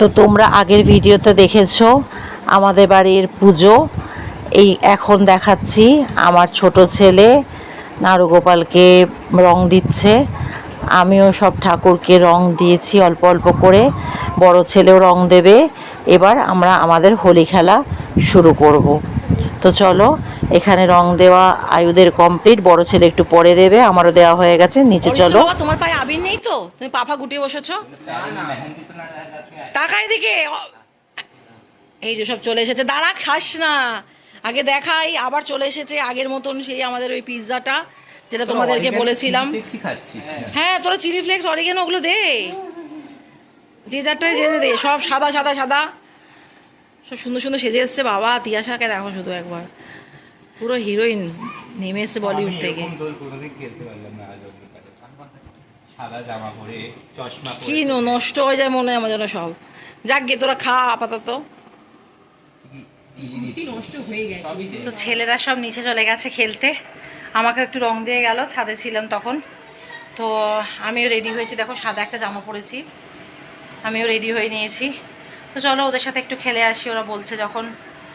তো তোমরা আগের ভিডিওতে দেখেছ আমাদের বাড়ির পুজো। এই এখন দেখাচ্ছি আমার ছোট ছেলে নারুগোপালকে রং দিচ্ছে। আমিও সব ঠাকুরকে রং দিয়েছি অল্প অল্প করে। বড় ছেলেও রং দেবে। এবার আমরা আমাদের হোলি খেলা শুরু করব। তো চলো এখানে রং দেওয়া আয়ুদের কমপ্লিট বড় ছেলে একটু পরে দেবে আমারও দেওয়া হয়ে গেছে। নিচে চলো। তোমার পায়ে আবির নেই তো? তুমি পাপা গুটিয়ে বসেছো? টাকা এদিকে এই যে সব চলে এসেছে। দাঁড়া খাস না। আগে দেখাই আবার চলে এসেছে। আগের মতন সেই আমাদের ওই পিৎজাটা যেটা তোমাদেরকে বলেছিলাম। হ্যাঁ তোরা চিলি ফ্লেক্স অরিগেন ওগুলো দে। যে যারটাই যে দে সব সাদা সাদা সাদা। সব সুন্দর সুন্দর সেজে এসছে। বাবা তিয়াশাকে দেখো শুধু একবার। পুরো হিরোইন নেমে এসছে বলিউড থেকে খেলতে পারলাম না আজ অব্দি কালে। সাদা জামা পরে চশমা কি পরে ন- নষ্ট হয়ে যায় মনে হয় আমার যেন সব। যাক গে তোরা খা আপাতত। তো ছেলেরা সব নিচে চলে গেছে খেলতে। আমাকে একটু রং দিয়ে গেল ছাদে ছিলাম তখন। তো আমিও রেডি হয়েছি। দেখো সাদা একটা জামা পরেছি। আমিও রেডি হয়ে নিয়েছি। তো চলো ওদের সাথে একটু খেলে আসি। ওরা বলছে যখন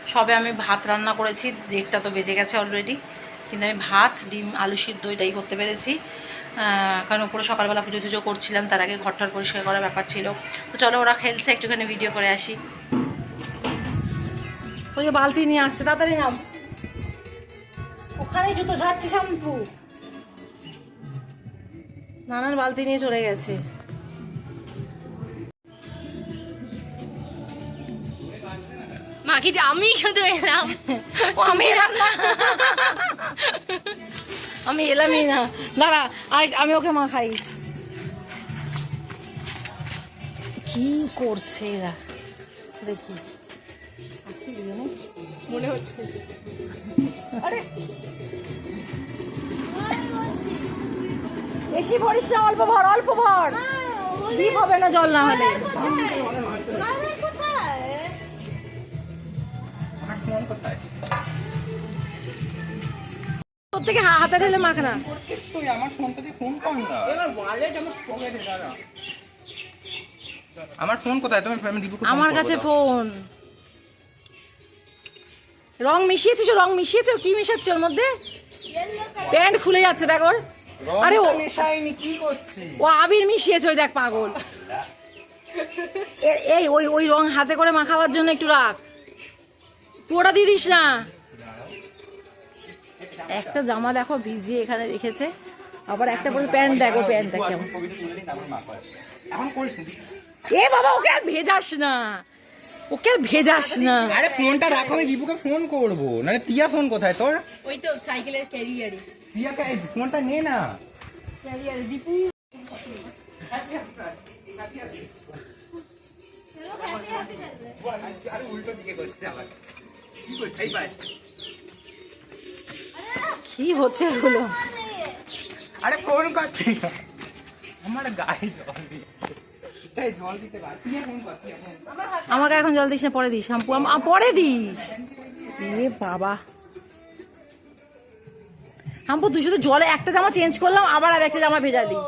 সবে আমি ভাত রান্না করেছি দেড়টা তো বেজে গেছে অলরেডি কিন্তু আমি ভাত ডিম আলু সিদ্ধ এটাই করতে পেরেছি। কারণ উপরে সকালবেলা পুজো টুজো করছিলাম তার আগে ঘরটার পরিষ্কার করার ব্যাপার ছিল। তো চলো ওরা খেলছে একটুখানি ভিডিও করে আসি। ওই যে বালতি নিয়ে আসছে তাড়াতাড়ি নাম। ওখানেই জুতো ঝাড়ছি শ্যাম্পু। নানান বালতি নিয়ে চলে গেছে। মা কি যে আমি শুধু এলাম। আমি এলাম না। আমি এলামই না। দাঁড়া আর আমি ওকে মা খাই কি করছে এরা? দেখি। মনে হচ্ছে। আরে। বেশি ভরিস না অল্প ভর অল্প ভর। ডিপ হবে না জল না হলে। থেকে হা- হাতে ঢেলে মাখ না। তুই আমার ফোন কর না আমার ফোন কোথায়? তুমি আমি দীপুকে আমার কাছে ফোন রং মিশিয়েছিস ও রং মিশিয়েছে? ও কি মিশাচ্ছে ওর মধ্যে? প্যান্ট খুলে যাচ্ছে দেখ ওর। আরে ও মেশাইনি কি করছি? ও আবির মিশিয়েছে ওই দেখ পাগল। এ- এই ওই ওই রং হাতে করে মাখাবার জন্য একটু রাখ। পুরোটা দিয়ে দিস না। একটা জামা দেখো ভিজিয়ে এখানে রেখেছে। আবার একটা পরে প্যান্ট দেখো প্যান্টটা কেমন। করিস না এ বাবা ওকে আর ভেজাস না। ওকে আর ভেজাস না। আরে ফোনটা রাখো আমি দীপুকে ফোন করব। নাহলে তিয়া ফোন কোথায় তোর? ওই তো সাইকেলের ক্যারিয়ারে। এই ফোনটা নে না। আরে উল্টো দিকে করছে আবার। কি করছে? কি হচ্ছে এগুলো? আরে ফোন করছি। আমার গায়ে জল। আমাকে এখন জল দিস না পরে দিস। শ্যাম্পু পরে দি এ বাবা। শ্যাম্পু তুই শুধু জলে একটা জামা চেঞ্জ করলাম আবার আর একটা জামা ভেজা দিই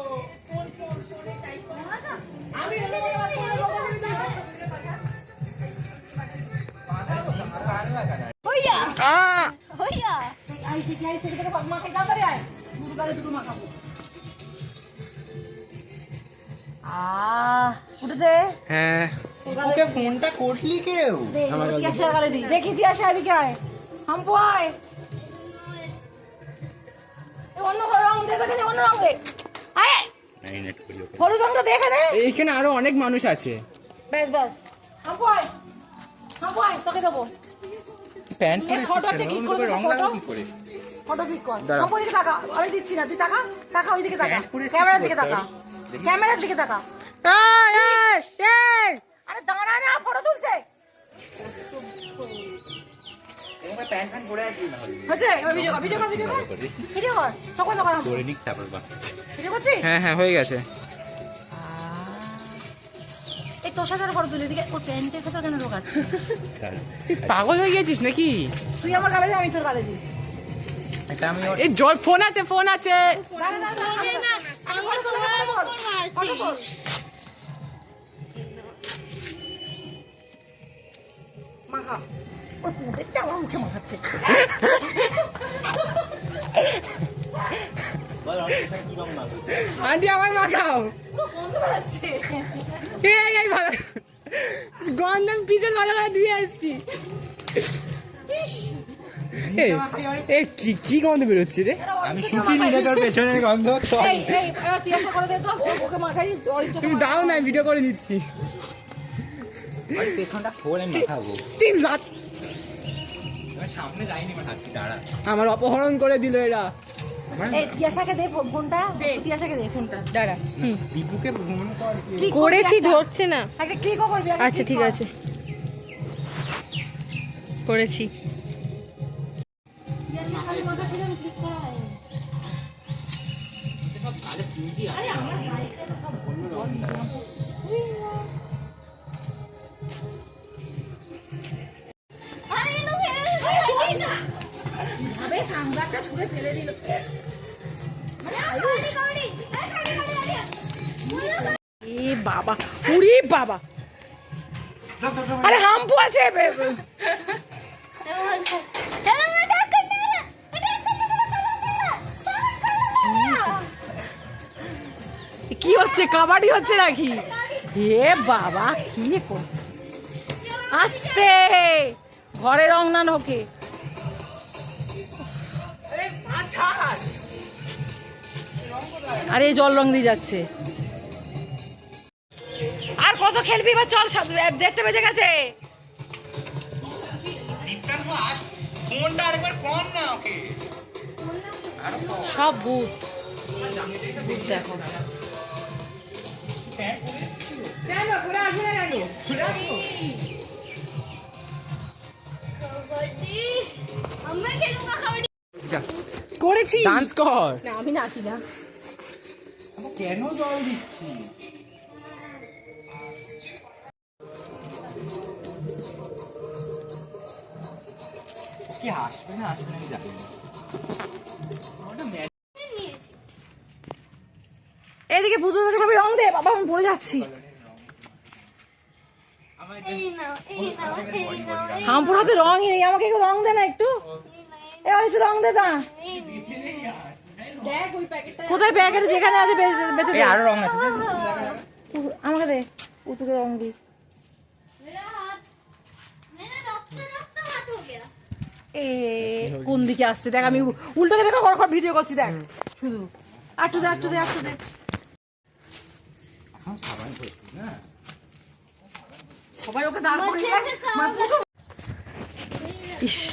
আহ, উঠেছে? হ্যাঁ। ফোনটা করলি কেউ? তিয়াশা গালে দি। দেখি তিয়াশা এদিকে আয়। হাম্পু আয়। অন্য রং দে দেখে নে, অন্য রং দে আয় হলুদ রংটা দেখে নে এইখানে আরও অনেক মানুষ আছে। ব্যাস ব্যাস। হাম্পু আয়। হাম্পু আয় তোকে দেবো। প্যান্ট ফটোটা ঠিক করে রং ফটো। কি করে? ফটো কর। ওইদিকে তাকা। আমি দিচ্ছি না। তুই তাকা? তাকা ওইদিকে তাকা। ক্যামেরার দিকে? তাকা। ক্যামেরার দিকে তাকা। আরে দাঁড়া না ফটো তুলছে। হ্যাঁ হ্যাঁ হয়ে গেছে। এই তোর সাথে ফটো তুলি। দিকে ওর প্যান্টের কথা কেন ঢোকাচ্ছে? তুই পাগল হয়ে গেছিস নাকি? তুই আমার গালে দে আমি তোর গালে দিই। এটা আমি এই জল ফোন আছে ফোন আছে। আমার আন্টি আমায় মাখাও। এই ভালো। গন্ধ পিছন ভালো করে দিয়ে আসছি। এই, এই কি কি গন্ধ বেরোচ্ছে রে? আমি শুকিয়ে নিলে তোর পেছনে গন্ধ তুমি দাও না ভিডিও করে নিচ্ছি। পেছনটা খোল মাখাবো। তিন রাত সামনে যাইনি আমার হাতটি দাঁড়া। আমার অপহরণ করে দিল এরা। কি করেছি ধরছে না। আচ্ছা ঠিক আছে। করেছি। সামগাছটা ছুঁড়ে বাবা। আরে হাম্পু আছে। কি হচ্ছে? কাবাডি হচ্ছে নাকি? এ বাবা কি করছে? আস্তে! ঘরে রং না ঢোকে। আরে জল রং দিয়ে যাচ্ছে। আর কত খেলবি বা চল সব দেখতে বেজে গেছে। সব ভূত। দেখো। করেছি। ডান্স কর। না আমি নাচি না। কেন জল দিচ্ছি? কি হাসবে না হাসবে না জানি এদিকে পুজো থেকে সবাই রং দে বাবা আমি পড়ে যাচ্ছি। হামপুর হাতে রঙই নেই আমাকে একটু রং দে না একটু। এবার একটু রং দে না কোথায় প্যাকেট যেখানে আছে বেচে- বেচে দে। আরও রং আছে। আমাকে দে উতুকে রং দি। এ কোন দিকে আসছে? দেখ আমি উল্টো দিকে কর কর ভিডিও করছি দেখ। শুধু। আটটু দে আটটু দে আটটু দে। সবাই ওকে দাঁড় করে প্রথম- ইস।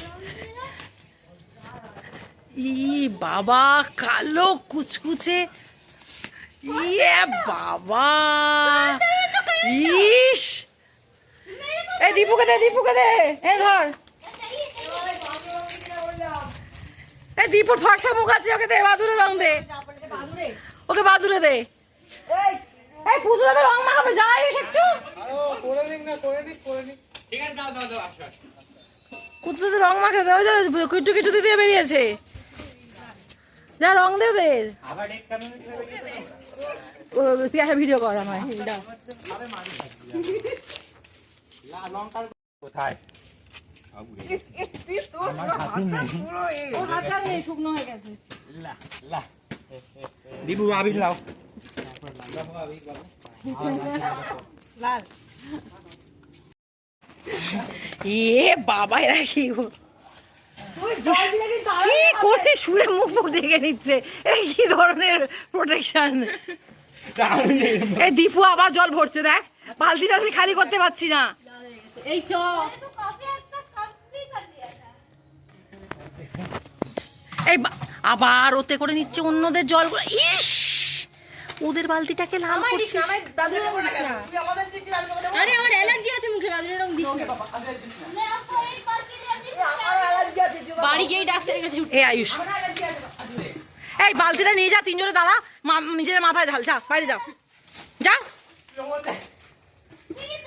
ই বাবা কালো কুচকুচে। ইয়ে বাবা। ইস। এই দীপুকে দে দীপুকে দে। এ ধর। এই দীপুর ফর্সা মুখ আছে ওকে দে বাদুরে রং দে। ওকে বাদুরে দে। এই পুতুলাতে রং মাখাবে যাইস একটু। করে নিক না করে নিক করে নিক ঠিক আছে দাও দাও দাও আসো আসো পুতুলাতে রং মাখাবে ওই যে কিটু কিটু দিয়ে বেরিয়েছে। যা রং দে ওদের। আবার এক কারণে ও ভিডিও কর আমায় দাও। কোথায়? শুকনো হয়ে গেছে। লা লা। দিবু আবির লাও। এ বাবা এরা কি কি করছে? শুয়ে মুখ মুখ ঢেকে নিচ্ছে। এটা কি ধরনের প্রোটেকশন এই দীপু আবার জল ভরছে দেখ। বালতিটা আমি খালি করতে পারছি না। এই চ। এই আবার ওতে করে নিচ্ছে অন্যদের জল ইস! ওদের বালতিটাকে লাল করছিস? আরে আমার অ্যালার্জি আছে মুখে বাদুড়ের রং দিস না। বাড়ি গিয়ে ডাক্তারের কাছে এ আয়ুষ। এই বালতিটা নিয়ে যা তিনজনে দাঁড়া। মা- নিজের মাথায় ঢাল যা বাইরে যাও যা।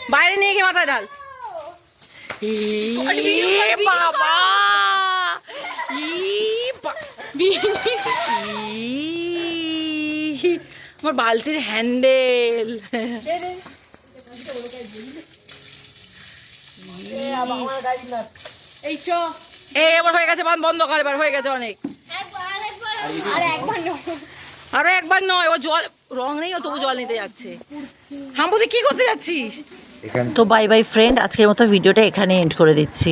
বাইরে নিয়ে গিয়ে মাথায় ঢাল। বাবা। ই বা- ই, আমার বালতির হ্যান্ডেল। এই চ। এই এবার হয়ে গেছে বান বন্ধ কর এবার হয়ে গেছে অনেক। একবার একবার নয় আরও একবার নয় ও জল রং নেই ও তবু জল নিতে যাচ্ছে। কি করতে যাচ্ছিস? তো বাই বাই ফ্রেন্ড আজকের মতো ভিডিওটা এখানে এন্ড করে দিচ্ছি।